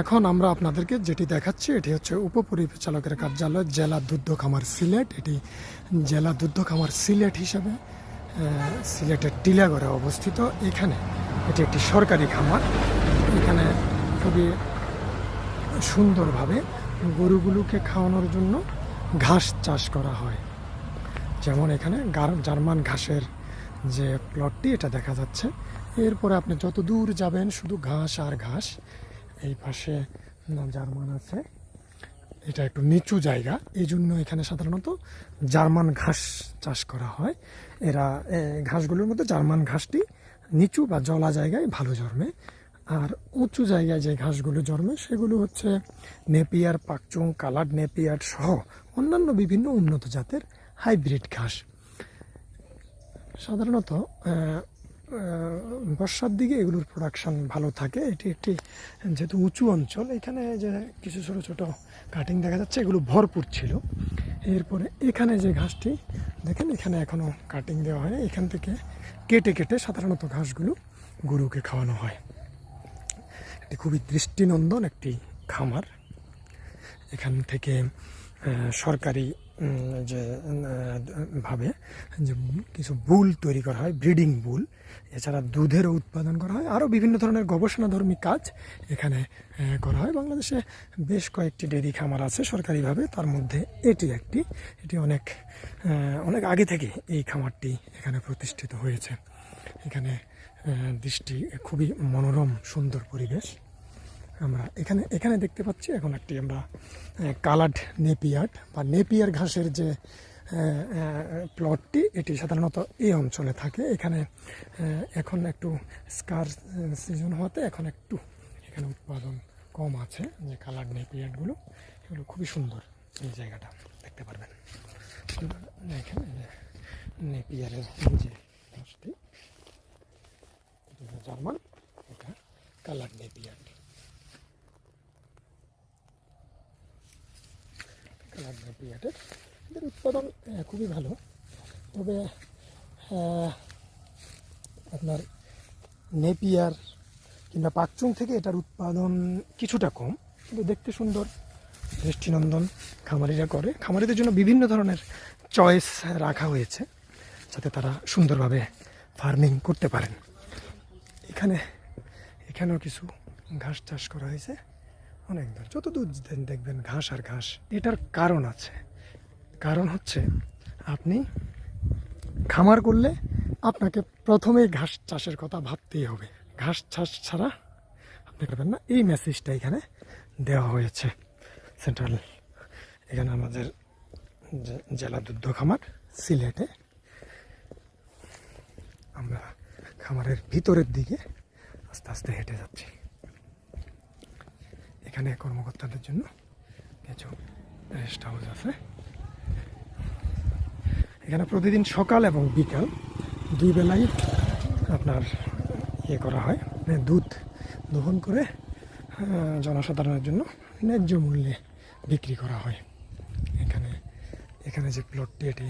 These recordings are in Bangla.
এখন আমরা আপনাদেরকে যেটি দেখাচ্ছি, এটি হচ্ছে উপপরিচালকের কার্যালয়, জেলা দুগ্ধ খামার সিলেট। এটি জেলা দুগ্ধ খামার সিলেট হিসাবে সিলেটের টিলাগড়ে অবস্থিত। এখানে এটি একটি সরকারি খামার। এখানে খুবই সুন্দরভাবে গরুগুলোকে খাওয়ানোর জন্য ঘাস চাষ করা হয়। যেমন এখানে জার্মান ঘাসের যে প্লটটি, এটা দেখা যাচ্ছে। এরপরে আপনি যত দূর যাবেন, শুধু ঘাস আর ঘাস এই পাশে জার্মান আছে। এটা একটু নিচু জায়গা। এই জন্য এখানে সাধারণত জার্মান ঘাস চাষ করা হয়। এরা ঘাসগুলোর মধ্যে জার্মান ঘাসটি নিচু বা জলা জায়গায় ভালো জন্মে। আর উঁচু জায়গায় যে ঘাসগুলো জন্মে, সেগুলো হচ্ছে নেপিয়ার, পাকচুং কালার নেপিয়ার সহ অন্যান্য বিভিন্ন উন্নত জাতের হাইব্রিড ঘাস। সাধারণত বর্ষার দিকে এগুলোর প্রোডাকশন ভালো থাকে। এটি একটি যেহেতু উঁচু অঞ্চল, এখানে যে কিছু ছোটো ছোটো কাটিং দেখা যাচ্ছে, এগুলো ভরপুর ছিল। এরপরে এখানে যে ঘাসটি, দেখেন এখানে এখনও কাটিং দেওয়া হয় এখান থেকে কেটে কেটে সাধারণত ঘাসগুলো গরুকে খাওয়ানো হয়। এটি খুবই দৃষ্টিনন্দন একটি খামার। এখান থেকে সরকারি যে ভাবে যে কিছু বুল তৈরি করা হয়, ব্রিডিং বুল এছাড়া দুধেরও উৎপাদন করা হয়। আরও বিভিন্ন ধরনের গবেষণাধর্মী কাজ এখানে করা হয়। বাংলাদেশে বেশ কয়েকটি ডেরি খামার আছে সরকারিভাবে। তার মধ্যে এটি একটি। এটি অনেক অনেক আগে থেকে এই খামারটি এখানে প্রতিষ্ঠিত হয়েছে। এখানে দৃষ্টি খুবই মনোরম, সুন্দর পরিবেশ। আমরা এখানে এখানে দেখতে পাচ্ছি এখন একটি আমরা কালার্ড নেপিয়ার্ড বা নেপিয়ার ঘাসের যে প্লটটি, এটি সাধারণত এই অঞ্চলে থাকে। এখানে এখন একটু স্কার সিজন হওয়াতে এখন একটু এখানে উৎপাদন কম আছে যে কালার্ড নেপিয়ার্ডগুলো এগুলো খুবই সুন্দর এই জায়গাটা, দেখতে পারবেন। এখানে নেপিয়ারের যে ঘাসটি জার্মান, এটা কালার্ড নেপিয়ার্ড কালার নেপিয়ারের এদের উৎপাদন খুবই ভালো। তবে আপনার নেপিয়ার কিংবা পাকচুং থেকে এটার উৎপাদন কিছুটা কম, কিন্তু দেখতে সুন্দর। দৃষ্টিনন্দন খামারিরা করে। খামারিদের জন্য বিভিন্ন ধরনের চয়েস রাখা হয়েছে, যাতে তারা সুন্দরভাবে ফার্মিং করতে পারেন। এখানে, এখানেও কিছু ঘাস চাষ করা হয়েছে। অনেক দূর যত দূর দেখবেন ঘাস আর ঘাস, এটার কারণ আছে। কারণ হচ্ছে, আপনি খামার করলে আপনাকে প্রথমেই ঘাস চাষের কথা ভাবতেই হবে। ঘাস চাষ ছাড়া আপনি করবেন না। এই মেসেজটা এখানে দেওয়া হয়েছে সেন্ট্রাল এখানে আমাদের জেলা দুগ্ধ খামার, সিলেটে। আমরা খামারের ভিতরের দিকে আস্তে আস্তে হেঁটে যাচ্ছি। এখানে কর্মকর্তাদের জন্য কিছু রেস্ট হাউস আছে। এখানে প্রতিদিন সকাল এবং বিকাল দুই বেলায় আপনার ইয়ে করা হয় মানে দুধ দহন করে জনসাধারণের জন্য ন্যায্য মূল্যে বিক্রি করা হয়। এখানে এখানে যে প্লটটি এটি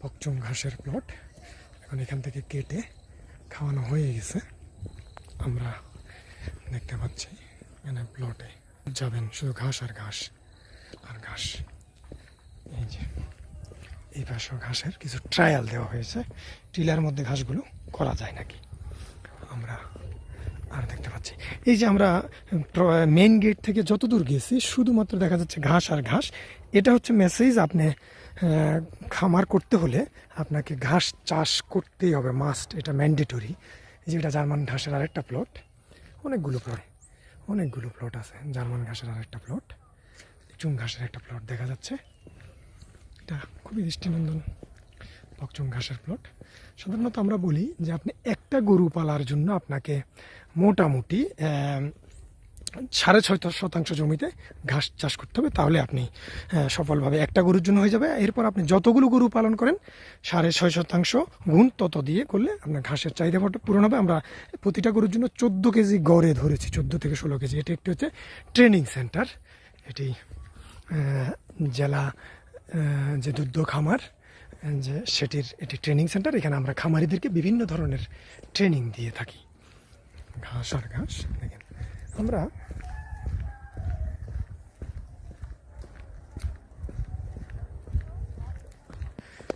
পকচুম ঘাসের প্লট এখন এখান থেকে কেটে খাওয়ানো হয়ে গেছে। আমরা দেখতে পাচ্ছি এখানে প্লটে যাবেন, শুধু ঘাস আর ঘাস আর ঘাস। এই যে, এই পাশেও ঘাসের কিছু ট্রায়াল দেওয়া হয়েছে। টিলার মধ্যে ঘাসগুলো করা যায় নাকি? আমরা আর দেখতে পাচ্ছি। এই যে আমরা মেইন গেট থেকে যত দূর গেছি, শুধুমাত্র দেখা যাচ্ছে ঘাস আর ঘাস। এটা হচ্ছে মেসেজ আপনি খামার করতে হলে আপনাকে ঘাস চাষ করতেই হবে মাস্ট এটা ম্যান্ডেটরি এই যে এটা জার্মান ঘাসের আরেকটা প্লট অনেকগুলো প্লট অনেকগুলো প্লট আছে। জার্মান ঘাসের আর একটা প্লট চুম ঘাসের একটা প্লট দেখা যাচ্ছে। এটা খুবই দৃষ্টিনন্দন, পকচুম ঘাসের প্লট সাধারণত আমরা বলি যে আপনি একটা গরু পালার জন্য আপনাকে মোটামুটি সাড়ে ছয় শতাংশ জমিতে ঘাস চাষ করতে হবে, তাহলে আপনি সফলভাবে একটা গরুর জন্য হয়ে যাবে। এরপর আপনি যতগুলো গরু পালন করেন, সাড়ে ছয় শতাংশ গুণ তত দিয়ে করলে আপনার ঘাসের চাহিদা পূরণ হবে। আমরা প্রতিটা গরুর জন্য চোদ্দ কেজি গড়ে ধরেছি, চোদ্দ থেকে ষোলো কেজি। এটি একটি হচ্ছে ট্রেনিং সেন্টার। এটি জেলা যে দুগ্ধ খামার, যে সেটির এটি ট্রেনিং সেন্টার। এখানে আমরা খামারিদেরকে বিভিন্ন ধরনের ট্রেনিং দিয়ে থাকি। ঘাস আর ঘাস আমরা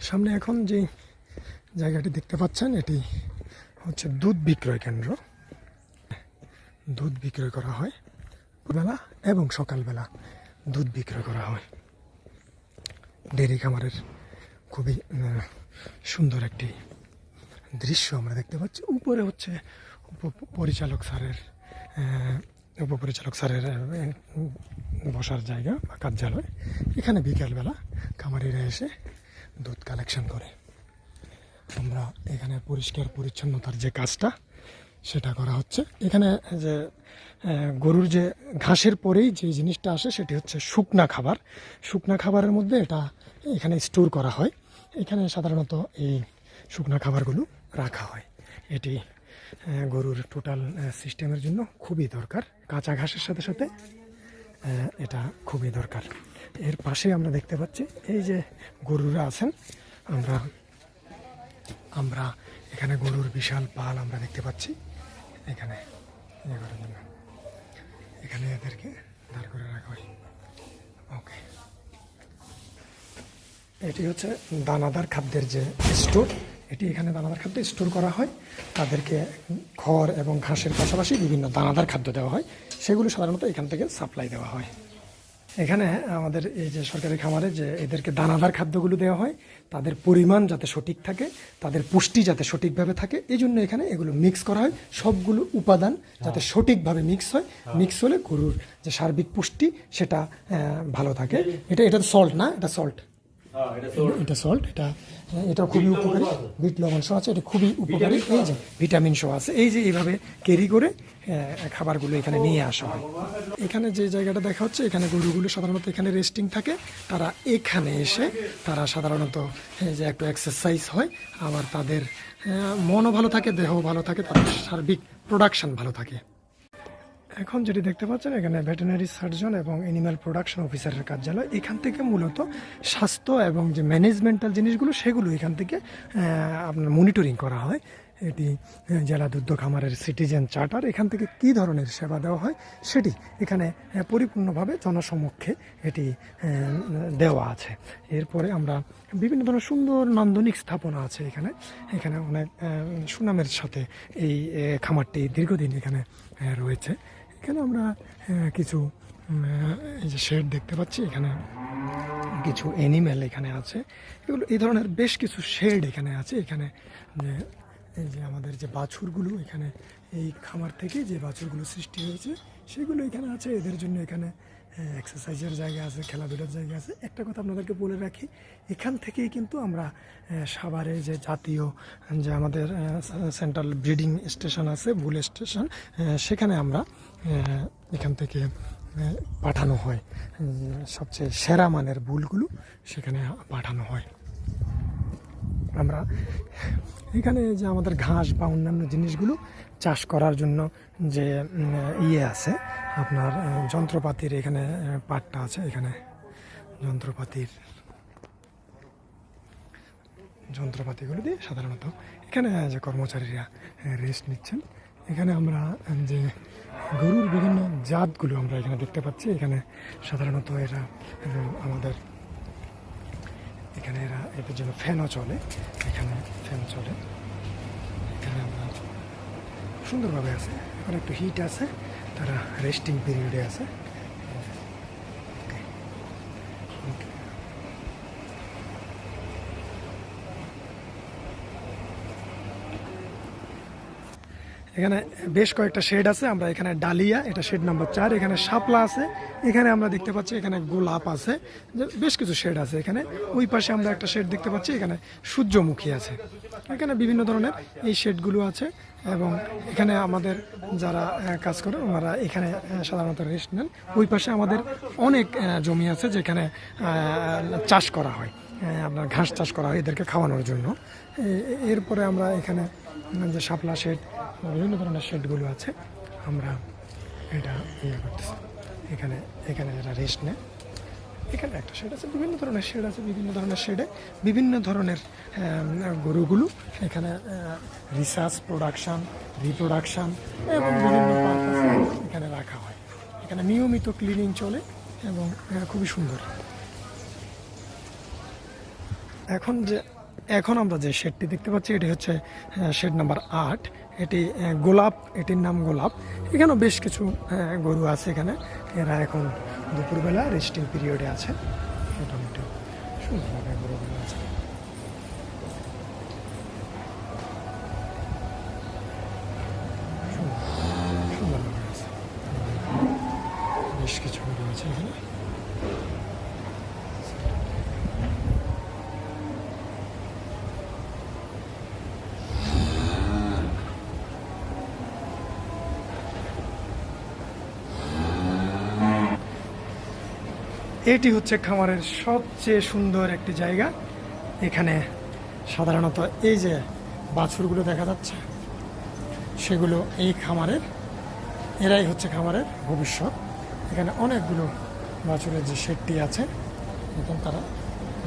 সামনে এখন যে জায়গাটি দেখতে পাচ্ছেন, এটি হচ্ছে দুধ বিক্রয় কেন্দ্র। দুধ বিক্রয় করা হয় বেলা এবং সকালবেলা দুধ বিক্রয় করা হয়। ডেরি খামারের খুবই সুন্দর একটি দৃশ্য আমরা দেখতে পাচ্ছি। উপরে হচ্ছে পরিচালক স্যারের উপপরিচালক স্যারের বসার জায়গা বা কার্যালয়। এখানে বিকেলবেলা খামারিরা এসে দুধ কালেকশন করে। আমরা এখানে পরিষ্কার পরিচ্ছন্নতার যে কাজটা, সেটা করা হচ্ছে। এখানে যে গরুর যে ঘাসের পরেই যে জিনিসটা আসে, সেটি হচ্ছে শুকনা খাবার। শুকনা খাবারের মধ্যে এটা এখানে স্টোর করা হয়। এখানে সাধারণত এই শুকনা খাবারগুলো রাখা হয়। এটি গরুর টোটাল সিস্টেমের জন্য খুবই দরকার। কাঁচা ঘাসের সাথে সাথে এটা খুবই দরকার। এর পাশে আমরা দেখতে পাচ্ছি, এই যে গরুরা আছেন, আমরা আমরা এখানে গরুর বিশাল পাল আমরা দেখতে পাচ্ছি। এখানে ইয়ে করার জন্য। এখানে এদেরকে দাঁড় করে রাখা হয়। ওকে। এটি হচ্ছে দানাদার খাদ্যের যে স্টোর এটি এখানে দানাদার খাদ্য স্টোর করা হয়। তাদেরকে খড় এবং ঘাসের পাশাপাশি বিভিন্ন দানাদার খাদ্য দেওয়া হয়। সেগুলো সাধারণত এখান থেকে সাপ্লাই দেওয়া হয়। এখানে আমাদের এই যে সরকারি খামারে যে এদেরকে দানাদার খাদ্যগুলো দেওয়া হয় তাদের পরিমাণ যাতে সঠিক থাকে তাদের পুষ্টি যাতে সঠিকভাবে থাকে এই জন্য এখানে এগুলো মিক্স করা হয়। সবগুলো উপাদান যাতে সঠিকভাবে মিক্স হয়। মিক্স হলে গরুর যে সার্বিক পুষ্টি সেটা ভালো থাকে। এটা এটা সল্ট না এটা সল্ট এটা সল্ট এটা এটা খুবই উপকারী। বিট লবণ সহ আছে এটা খুবই উপকারী। এই যে ভিটামিন সহ আছে। এই যে এইভাবে ক্যারি করে আহ, খাবারগুলো এখানে নিয়ে আসা হয়। এখানে যে জায়গাটা দেখা হচ্ছে এখানে গরুগুলো সাধারণত এখানে রেস্টিং থাকে। তারা এখানে এসে তারা সাধারণত যে একটু এক্সারসাইজ হয় আবার তাদের মনও ভালো থাকে দেহ ভালো থাকে তাদের সার্বিক প্রোডাকশন ভালো থাকে। এখন যেটি দেখতে পাচ্ছেন, এখানে ভেটেনারি সার্জন এবং অ্যানিম্যাল প্রোডাকশন অফিসারের কার্যালয়। এখান থেকে মূলত স্বাস্থ্য এবং যে ম্যানেজমেন্টাল জিনিসগুলো, সেগুলো এখান থেকে আপনার মনিটরিং করা হয়। এটি জেলা দুগ্ধ খামারের সিটিজেন চার্টার এখান থেকে কী ধরনের সেবা দেওয়া হয়, সেটি এখানে পরিপূর্ণভাবে জনসমক্ষে এটি দেওয়া আছে। এরপরে আমরা বিভিন্ন ধরনের সুন্দর নান্দনিক স্থাপনা আছে এখানে। এখানে অনেক সুনামের সাথে এই খামারটি দীর্ঘদিন এখানে রয়েছে। এখানে আমরা কিছু এই যে শেড দেখতে পাচ্ছি, এখানে কিছু অ্যানিম্যাল এখানে আছে। এগুলো, এই ধরনের বেশ কিছু শেড এখানে আছে। এখানে যে, এই যে আমাদের যে বাছুরগুলো, এখানে এই খামার থেকে যে বাছুরগুলো সৃষ্টি হয়েছে, সেগুলো এখানে আছে। এদের জন্য এখানে এক্সারসাইজের জায়গা আছে, খেলাধুলার জায়গা আছে। একটা কথা আপনাদেরকে বলে রাখি, এখান থেকেই কিন্তু আমরা সাভারে যে জাতীয়, যে আমাদের সেন্ট্রাল ব্রিডিং স্টেশন আছে, ভুল স্টেশন সেখানে আমরা এখান থেকে পাঠানো হয়। সবচেয়ে সেরা মানের ভুলগুলো সেখানে পাঠানো হয়। আমরা। এখানে যে আমাদের ঘাস বা অন্যান্য জিনিসগুলো চাষ করার জন্য যে ইয়ে আছে, আপনার যন্ত্রপাতির এখানে পাটটা আছে, এখানে যন্ত্রপাতির, যন্ত্রপাতিগুলো দিয়ে সাধারণত এখানে যে কর্মচারীরা রেস্ট নিচ্ছেন। এখানে আমরা যে গরুর বিভিন্ন জাতগুলো আমরা এখানে দেখতে পাচ্ছি। এখানে সাধারণত এরা আমাদের এখানে এরা এদের জন্য ফ্যানও চলে। এখানে ফ্যান চলে। এখানে আমরা সুন্দরভাবে আছে। এখন একটু হিট আছে। তারা রেস্টিং পিরিয়ডে আছে। এখানে বেশ কয়েকটা শেড আছে, আমরা এখানে ডালিয়া, এটা শেড নাম্বার চার, এখানে শাপলা আছে, এখানে আমরা দেখতে পাচ্ছি এখানে গোলাপ আছে বেশ কিছু শেড আছে এখানে। ওই পাশে আমরা একটা শেড দেখতে পাচ্ছি, এখানে সূর্যমুখী আছে। এখানে বিভিন্ন ধরনের এই শেডগুলো আছে এবং এখানে আমাদের যারা কাজ করে ওনারা এখানে সাধারণত রেস্ট নেন। ওই পাশে আমাদের অনেক জমি আছে যেখানে চাষ করা হয়। আপনার ঘাস চাষ করা হয় এদেরকে খাওয়ানোর জন্য। এরপরে আমরা এখানে যে শাপলা শেড বিভিন্ন ধরনের শেডগুলো আছে, আমরা এটা ইয়ে করতেছি। এখানে এখানে যারা রেস্ট নেয়, এখানে একটা শেড আছে, বিভিন্ন ধরনের শেড আছে, বিভিন্ন ধরনের শেডে বিভিন্ন ধরনের গরুগুলো এখানে রিসার্চ প্রোডাকশন রিপ্রোডাকশন এবং বিভিন্ন এখানে রাখা হয়। এখানে নিয়মিত ক্লিনিং চলে এবং খুবই সুন্দর। এখন যে এখন আমরা যে শেডটি দেখতে পাচ্ছি, এটি হচ্ছে শেড নাম্বার আট। এটি গোলাপ, এটির নাম গোলাপ। এখানেও বেশ কিছু গরু আছে এখানে। এরা এখন দুপুরবেলা রেস্টিং পিরিয়ডে আছে। মোটামুটি সুন্দরভাবে গরুগুলো আছে। এটি হচ্ছে খামারের সবচেয়ে সুন্দর একটি জায়গা। এখানে সাধারণত এই যে বাছুরগুলো দেখা যাচ্ছে, সেগুলো এই খামারের, এরাই হচ্ছে খামারের ভবিষ্যৎ। এখানে অনেকগুলো বাছুরের যে শেডটি আছে, এখন তারা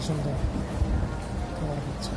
সুন্দর খাবার দিচ্ছে